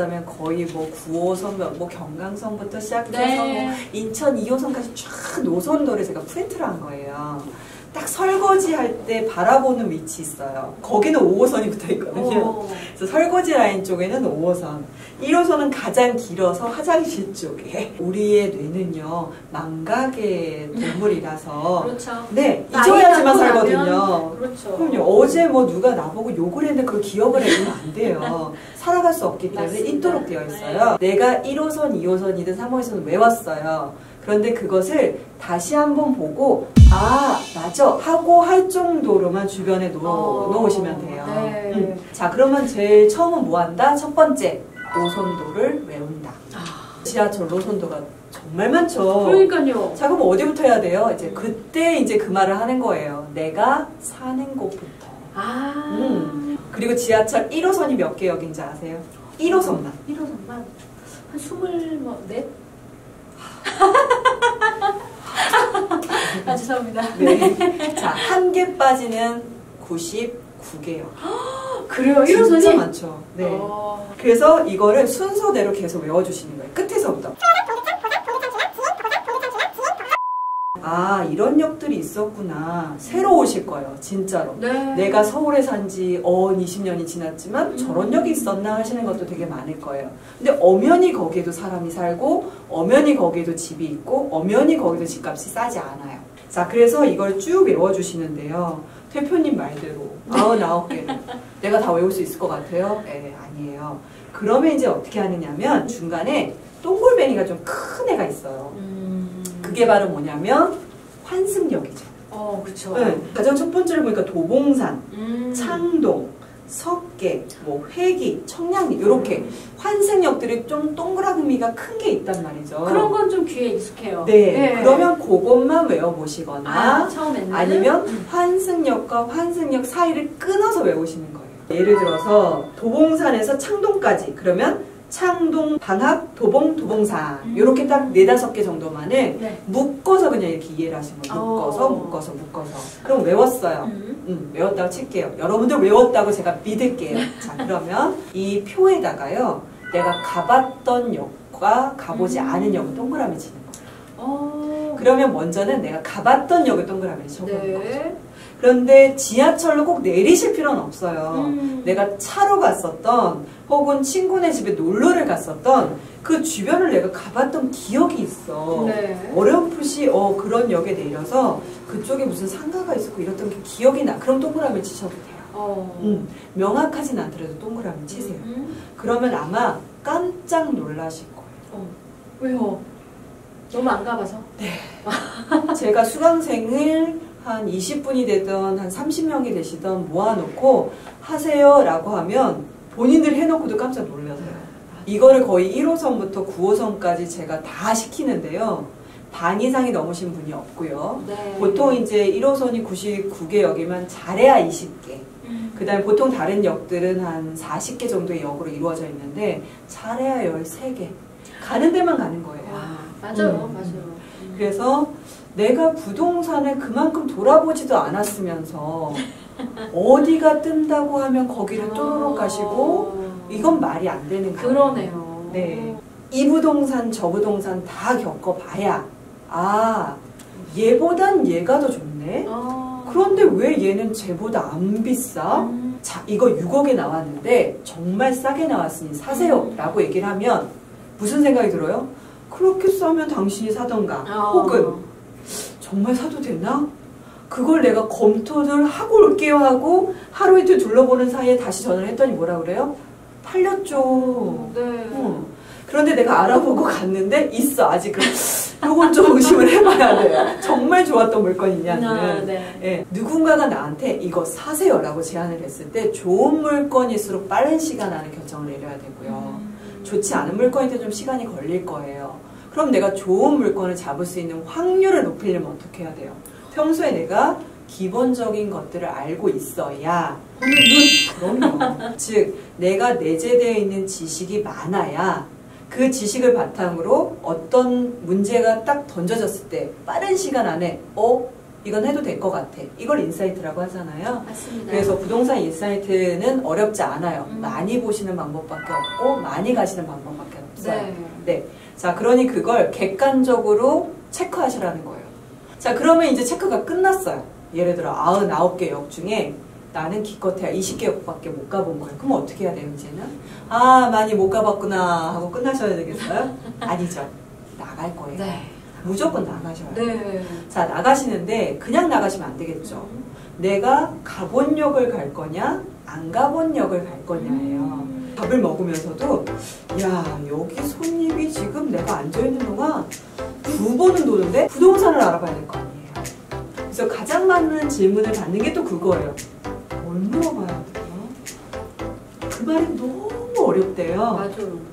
말하자면 거의 뭐 9호선, 뭐 경강선부터 시작해서 네. 뭐 인천 2호선까지 쫙 노선도를 제가 프린트를 한 거예요. 딱 설거지 할 때 바라보는 위치 있어요. 거기는 5호선이 붙어 있거든요. 오. 그래서 설거지 라인 쪽에는 5호선, 1호선은 가장 길어서 화장실 쪽에. 우리의 뇌는요, 망각의 동물이라서. 그렇죠. 네, 잊어야지만 살거든요. 그렇죠. 그럼요. 어제 뭐 누가 나보고 욕을 했는데 그걸 기억을 해두면 안 돼요. 살아갈 수 없기 때문에 맞습니다. 있도록 되어 있어요. 내가 1호선, 2호선이든 3호선을 외웠어요. 그런데 그것을 다시 한번 보고 아 맞아 하고 할 정도로만 주변에 놓, 어, 놓으시면 돼요. 네. 음. 자 그러면 제일 처음은 뭐 한다? 첫 번째 노선도를 외운다. 아, 지하철 노선도가 정말 많죠. 그러니까요. 자 그럼 어디부터 해야 돼요? 이제 그때 이제 그 말을 하는 거예요. 내가 사는 곳부터. 아. 음. 그리고 지하철 1호선이 몇 개역인지 아세요? 1호선만. 1호선만 한 스물 뭐 넷? 아 죄송합니다. 네. 자, 한 개 빠지는 99개역. 그래요. 진짜 1호선이? 많죠. 네. 어. 그래서 이거를 순서대로 계속 외워주시는 거예요. 끝에서부터. 아, 이런 역들이 있었구나. 새로 오실 거예요. 진짜로. 네. 내가 서울에 산지 어언 20년이 지났지만 음. 저런 역이 있었나 하시는 것도 되게 많을 거예요. 근데 엄연히 거기에도 사람이 살고 엄연히 거기에도 집이 있고 엄연히 거기도 집값이 싸지 않아요. 자, 그래서 이걸 쭉 외워주시는데요. 대표님 말대로 99개를 내가 다 외울 수 있을 것 같아요? 네, 아니에요. 그러면 이제 어떻게 하느냐면 중간에 동글뱅이가 좀 큰 애가 있어요. 음. 그게 바로 뭐냐면 환승역이죠. 어, 그쵸. 네, 가장 첫 번째를 보니까 도봉산, 음. 창동, 석계, 뭐 회기, 청량리 이렇게 환승역들이 좀 동그라미가 큰 게 있단 말이죠. 그런 건 좀 귀에 익숙해요. 네, 그러면 그것만 외워보시거나 아, 처음에는 아니면 음. 환승역과 환승역 사이를 끊어서 외우시는 거예요. 예를 들어서 도봉산에서 창동까지 그러면 창동, 방학, 도봉, 도봉산 음. 이렇게 딱 네다섯 개 정도만을 네. 묶어서 그냥 이렇게 이해를 하시면 돼요. 묶어서 어. 묶어서 묶어서 그럼 외웠어요. 음. 음, 외웠다고 칠게요. 여러분들 외웠다고 제가 믿을게요. 자, 그러면 이 표에다가요. 내가 가봤던 역과 가보지 음. 않은 역을 동그라미 치는 거예요. 어. 그러면 먼저는 내가 가봤던 역을 동그라미 거죠. 네. 그런데 지하철로 꼭 내리실 필요는 없어요. 음. 내가 차로 갔었던 혹은 친구네 집에 놀러를 갔었던 그 주변을 내가 가봤던 기억이 있어. 네. 어렴풋이 어 그런 역에 내려서 그쪽에 무슨 상가가 있었고 이랬던 게 기억이 나. 그럼 동그라미 치셔도 돼요. 어. 음, 명확하진 않더라도 동그라미 치세요. 음. 그러면 아마 깜짝 놀라실 거예요. 어. 왜요? 너무 안 가봐서. 제가 수강생을 한 20분이 되던 한 30명이 되시던 모아놓고 하세요라고 하면 본인들 해놓고도 깜짝 놀라세요. 이거를 거의 1호선부터 9호선까지 제가 다 시키는데요. 반 이상이 넘으신 분이 없고요. 네. 보통 이제 1호선이 99개 역이면 잘해야 20개. 음. 그 다음에 보통 다른 역들은 한 40개 정도의 역으로 이루어져 있는데 잘해야 13개. 가는 데만 가는 거예요. 와, 맞아요, 음. 맞아요. 음. 그래서 내가 부동산을 그만큼 돌아보지도 않았으면서 어디가 뜬다고 하면 거기를 또르륵 가시고 어. 이건 말이 안 되는 거예요. 그러네요. 네. 이 부동산 저 부동산 다 겪어봐야 아 얘보단 얘가 더 좋네. 어. 그런데 왜 얘는 쟤보다 안 비싸? 음. 자 이거 6억에 나왔는데 정말 싸게 나왔으니 사세요 라고 얘기를 하면 무슨 생각이 들어요? 그렇게 싸면 당신이 사던가 어. 혹은 정말 사도 되나? 그걸 내가 검토를 하고 올게요 하고 하루 이틀 둘러보는 사이에 다시 전화를 했더니 뭐라 그래요? 팔렸죠. 네. 응. 그런데 내가 알아보고 갔는데 있어 아직은 요건 좀 의심을 해봐야 돼요. 정말 좋았던 물건이냐는. 아, 네. 예, 누군가가 나한테 이거 사세요라고 제안을 했을 때 좋은 물건일수록 빠른 시간 안에 결정을 내려야 되고요. 음. 좋지 않은 물건일 때 좀 시간이 걸릴 거예요. 그럼 내가 좋은 물건을 잡을 수 있는 확률을 높이려면 어떻게 해야 돼요? 평소에 내가 기본적인 것들을 알고 있어야 그럼요. 즉 내가 내재되어 있는 지식이 많아야 그 지식을 바탕으로 어떤 문제가 딱 던져졌을 때 빠른 시간 안에 어 이건 해도 될 것 같아. 이걸 인사이트라고 하잖아요. 맞습니다. 그래서 부동산 인사이트는 어렵지 않아요. 음. 많이 보시는 방법밖에 없고 많이 가시는 방법밖에 없어요. 네. 네. 자, 그러니 그걸 객관적으로 체크하시라는 거예요. 자, 그러면 이제 체크가 끝났어요. 예를 들어 99개 역 중에 나는 기껏해야 20개 역밖에 못 가본 거예요. 그럼 어떻게 해야 돼요, 이제는? 아, 많이 못 가봤구나 하고 끝나셔야 되겠어요? 아니죠. 나갈 거예요. 네. 무조건 나가셔야 돼요. 네. 자, 나가시는데 그냥 나가시면 안 되겠죠. 내가 가본 역을 갈 거냐, 안 가본 역을 갈 거냐예요. 음. 밥을 먹으면서도 야 여기 손님이 지금 내가 앉아있는 동안 두 번은 도는데 부동산을 알아봐야 될 거 아니에요 그래서 가장 많은 질문을 받는 게 또 그거예요 뭘 물어봐야 돼요? 그 말이 너무 어렵대요 맞아요.